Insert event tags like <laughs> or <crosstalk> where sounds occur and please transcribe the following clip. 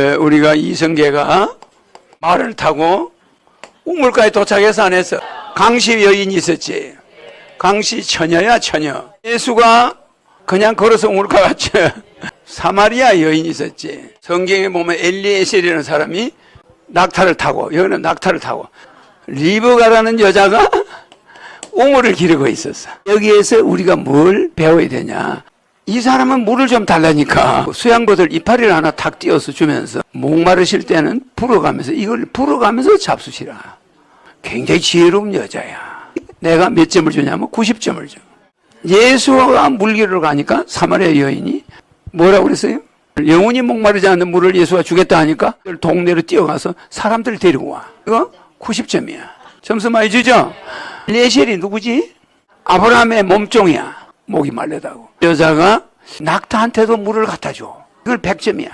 에, 우리가 이성계가 말을 타고 우물까지 도착해서 안 했어. 강씨 여인이 있었지. 강씨 처녀야 처녀. 예수가 그냥 걸어서 우물가 갔지. <laughs> 사마리아 여인이 있었지. 성경에 보면 엘리에셀이라는 사람이 낙타를 타고 여기는 낙타를 타고 리브가라는 여자가 <laughs> 우물을 기르고 있었어. 여기에서 우리가 뭘 배워야 되냐? 이 사람은 물을 좀 달라니까 수양보들 이파리를 하나 탁 띄어서 주면서 목마르실 때는 불어가면서 이걸 불어가면서 잡수시라. 굉장히 지혜로운 여자야. 내가 몇 점을 주냐면 90점을 줘. 예수가 물기를 가니까 사마리아 여인이 뭐라고 그랬어요? 영원히 목마르지 않는 물을 예수가 주겠다 하니까 동네로 뛰어가서 사람들 데리고 와. 이거 90점이야. 점수 많이 주죠? 레셀이 누구지? 아브라함의 몸종이야. 목이 말르다고. 여자가 낙타한테도 물을 갖다 줘. 이걸 100점이야.